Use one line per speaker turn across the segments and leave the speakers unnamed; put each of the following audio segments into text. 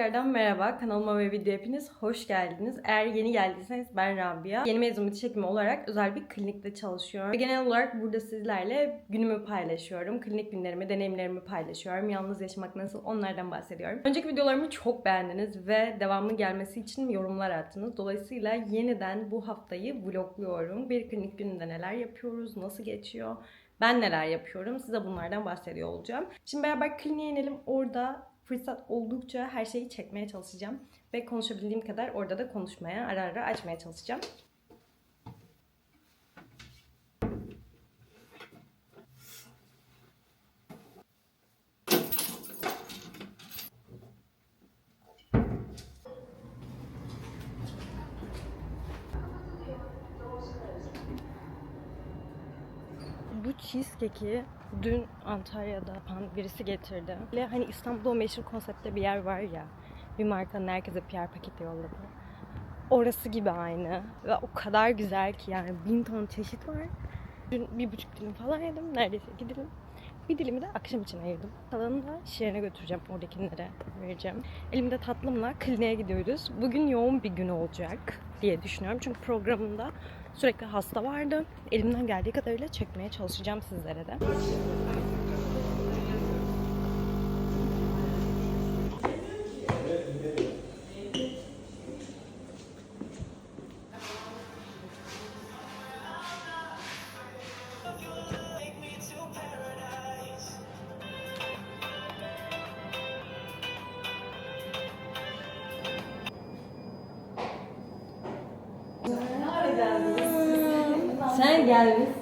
Tekrardan merhaba. Kanalıma ve video hepiniz hoş geldiniz. Eğer yeni geldiyseniz ben Rabia. Yeni mezun bitiş hekimi olarak özel bir klinikte çalışıyorum. Ve genel olarak burada sizlerle günümü paylaşıyorum. Klinik günlerimi, deneyimlerimi paylaşıyorum. Yalnız yaşamak nasıl onlardan bahsediyorum. Önceki videolarımı çok beğendiniz ve devamlı gelmesi için yorumlar attınız. Dolayısıyla yeniden bu haftayı vlogluyorum. Bir klinik gününde neler yapıyoruz, nasıl geçiyor, ben neler yapıyorum size bunlardan bahsediyor olacağım. Şimdi beraber kliniğe inelim. Orada fırsat oldukça her şeyi çekmeye çalışacağım. Ve konuşabildiğim kadar orada da konuşmaya, ara ara açmaya çalışacağım. Bu cheesecake'i dün Antalya'da yapan birisi getirdi. Ve hani İstanbul'da o meşhur konseptte bir yer var ya. Bir markanın herkese PR paketi yolladı. Orası gibi aynı. Ve o kadar güzel ki yani bin ton çeşit var. Dün bir buçuk dilim falan yedim. Neredeyse iki dilim. Bir dilimi de akşam için ayırdım. Kalanını da şirine götüreceğim. Oradakilere vereceğim. Elimde tatlımla kliniğe gidiyoruz. Bugün yoğun bir gün olacak diye düşünüyorum. Çünkü programımda sürekli hasta vardı. Elimden geldiği kadarıyla çekmeye çalışacağım sizlere de. Sen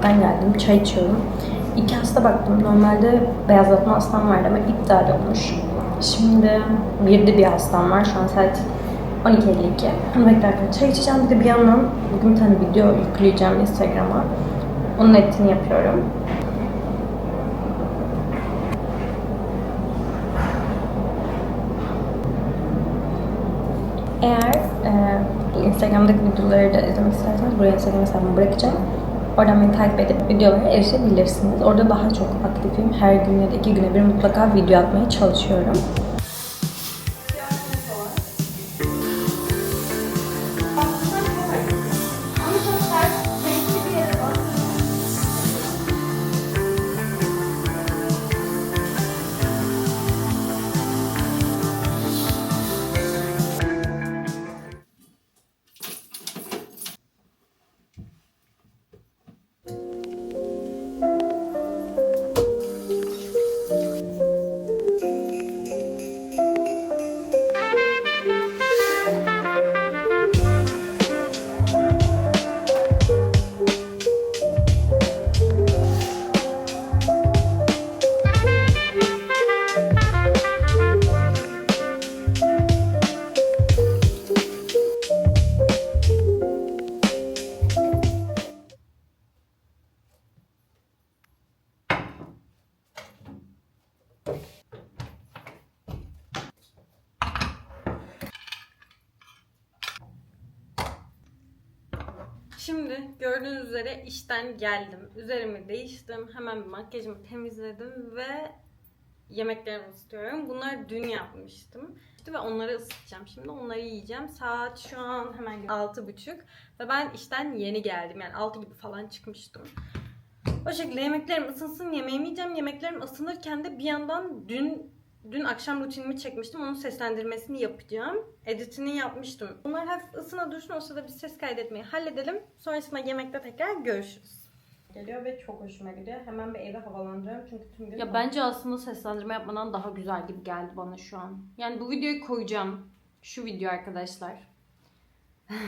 Yemekten geldim, çay içiyorum. İki hasta baktım. Normalde beyazlatma hastam vardı ama iptal olmuş. Şimdi bir de bir hastam var. Şu an saat 12.52. Onu beklerken çay içeceğim. Bir de bir yandan bugün bir tane video yükleyeceğim Instagram'a. Onun etini yapıyorum. Eğer e, Instagram'daki videoları da izlemek isterseniz buraya Instagram hesabımı bırakacağım. Oradan beni takip edip videolara erişebilirsiniz. Orada daha çok aktifim. Her gün ya da iki güne bir mutlaka video atmaya çalışıyorum. Şimdi gördüğünüz üzere işten geldim. Üzerimi değiştim. Hemen makyajımı temizledim ve yemeklerimi ısıtıyorum. Bunlar dün yapmıştım. İşte ve onları ısıtacağım. Şimdi onları yiyeceğim. Saat şu an hemen altı buçuk ve ben işten yeni geldim. Yani altı gibi falan çıkmıştım. O şekilde yemeklerim ısınsın, yemeğimi yiyeceğim. Yemeklerim ısınırken de bir yandan dün Dün akşam rutinimi çekmiştim. Onun seslendirmesini yapacağım. Editini yapmıştım. Bunlar hafif ısına dursun. O sırada bir ses kaydetmeyi halledelim. Sonrasında yemekte tekrar görüşürüz. Geliyor ve çok hoşuma gidiyor. Hemen bir evi havalandırıyorum çünkü tüm gün...
Ya bence aslında seslendirme yapmadan daha güzel gibi geldi bana şu an. Yani bu videoyu koyacağım. Şu video arkadaşlar.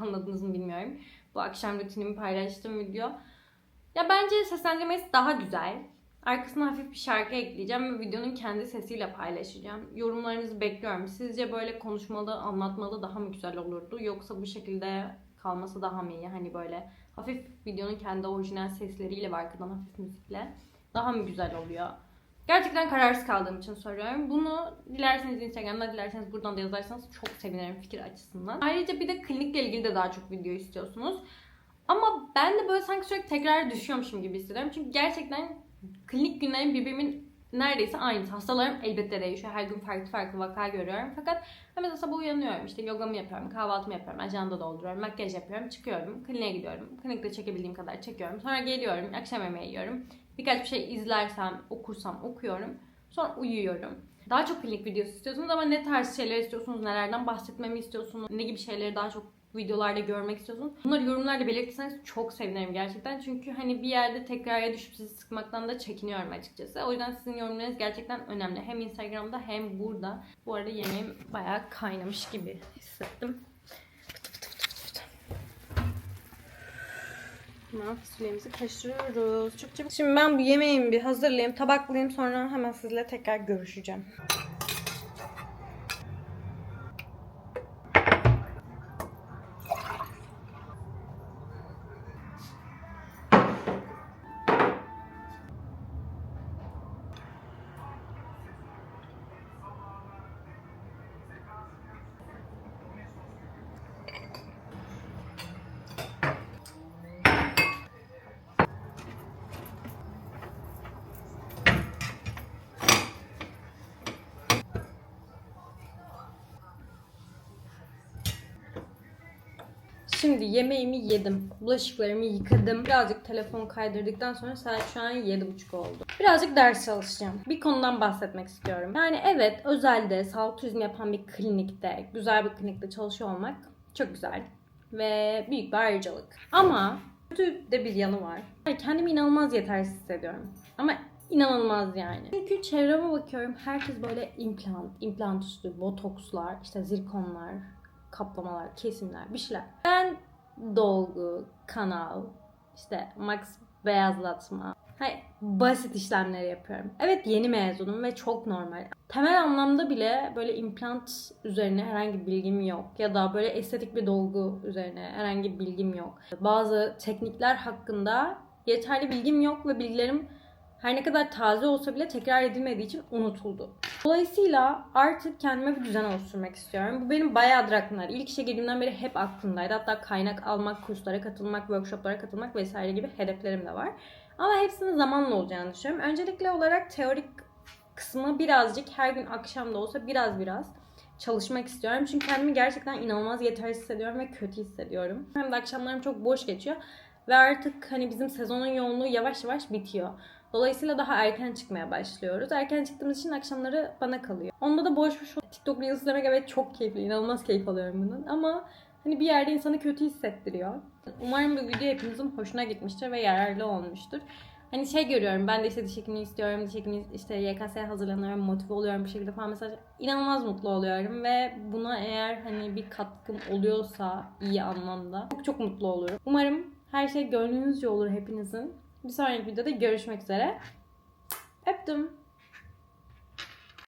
Anladınız mı bilmiyorum. Bu akşam rutinimi paylaştığım video. Ya bence seslendirmesi daha güzel. Arkasına hafif bir şarkı ekleyeceğim ve videonun kendi sesiyle paylaşacağım. Yorumlarınızı bekliyorum. Sizce böyle konuşmalı, anlatmalı daha mı güzel olurdu? Yoksa bu şekilde kalması daha mı iyi? Hani böyle hafif videonun kendi orijinal sesleriyle ve arkadan hafif müzikle daha mı güzel oluyor? Gerçekten kararsız kaldığım için soruyorum. Bunu dilerseniz Instagram'da, dilerseniz buradan da yazarsanız çok sevinirim fikir açısından. Ayrıca bir de klinikle ilgili de daha çok video istiyorsunuz. Ama ben de böyle sanki sürekli tekrar düşüyormuşum gibi hissediyorum. Çünkü gerçekten klinik günlerim birbirimin neredeyse aynısı. Hastalarım elbette değişiyor. Her gün farklı farklı vaka görüyorum. Fakat ben mesela sabah uyanıyorum. işte yogamı yapıyorum, kahvaltımı yapıyorum, ajanda dolduruyorum, makyaj yapıyorum, çıkıyorum, kliniğe gidiyorum. Klinikte çekebildiğim kadar çekiyorum. Sonra geliyorum, akşam yemeği yiyorum. Birkaç bir şey izlersem, okursam okuyorum. Sonra uyuyorum. Daha çok klinik videosu istiyorsunuz ama ne tarz şeyler istiyorsunuz, nelerden bahsetmemi istiyorsunuz, ne gibi şeyleri daha çok videolarda görmek istiyorsunuz. Bunları yorumlarda belirtirseniz çok sevinirim gerçekten. Çünkü hani bir yerde tekrara düşüp sizi sıkmaktan da çekiniyorum açıkçası. O yüzden sizin yorumlarınız gerçekten önemli. Hem Instagram'da hem burada. Bu arada yemeğim bayağı kaynamış gibi hissettim. Hemen fasulyemizi karıştırıyoruz. Çok çabuk.
Şimdi ben bu yemeğimi bir hazırlayayım, tabaklayayım sonra hemen sizinle tekrar görüşeceğim. Şimdi yemeğimi yedim. Bulaşıklarımı yıkadım. Birazcık telefon kaydırdıktan sonra saat şu an 7.30 oldu. Birazcık ders çalışacağım. Bir konudan bahsetmek istiyorum. Yani evet özelde sağlık turizmi yapan bir klinikte, güzel bir klinikte çalışıyor olmak çok güzel. Ve büyük bir ayrıcalık. Ama kötü de bir yanı var. Yani kendimi inanılmaz yetersiz hissediyorum. Ama inanılmaz yani. Çünkü çevreme bakıyorum herkes böyle implant, implant üstü, botokslar, işte zirkonlar, kaplamalar, kesimler, bir şeyler. Ben dolgu, kanal, işte max beyazlatma, Hayır, basit işlemleri yapıyorum. Evet yeni mezunum ve çok normal. Temel anlamda bile böyle implant üzerine herhangi bir bilgim yok. Ya da böyle estetik bir dolgu üzerine herhangi bir bilgim yok. Bazı teknikler hakkında yeterli bilgim yok ve bilgilerim her ne kadar taze olsa bile tekrar edilmediği için unutuldu. Dolayısıyla artık kendime bir düzen oluşturmak istiyorum. Bu benim bayağıdır aklımda. İlk işe girdiğimden beri hep aklımdaydı. Hatta kaynak almak, kurslara katılmak, workshoplara katılmak vesaire gibi hedeflerim de var. Ama hepsinin zamanla olacağını düşünüyorum. Öncelikli olarak teorik kısmı birazcık her gün akşam da olsa biraz biraz çalışmak istiyorum. Çünkü kendimi gerçekten inanılmaz yetersiz hissediyorum ve kötü hissediyorum. Hem de akşamlarım çok boş geçiyor. Ve artık hani bizim sezonun yoğunluğu yavaş yavaş bitiyor. Dolayısıyla daha erken çıkmaya başlıyoruz. Erken çıktığımız için akşamları bana kalıyor. Onda da boş boş TikTok Reels izlemek evet çok keyifli. inanılmaz keyif alıyorum bunun. Ama hani bir yerde insanı kötü hissettiriyor. Umarım bu video hepinizin hoşuna gitmiştir ve yararlı olmuştur. Hani şey görüyorum ben de işte diş hekimliği istiyorum, diş hekimliği işte YKS'ye hazırlanıyorum, motive oluyorum bir şekilde falan mesela inanılmaz mutlu oluyorum ve buna eğer hani bir katkım oluyorsa iyi anlamda çok çok mutlu olurum. Umarım her şey gönlünüzce olur hepinizin. Bir sonraki videoda görüşmek üzere. Öptüm.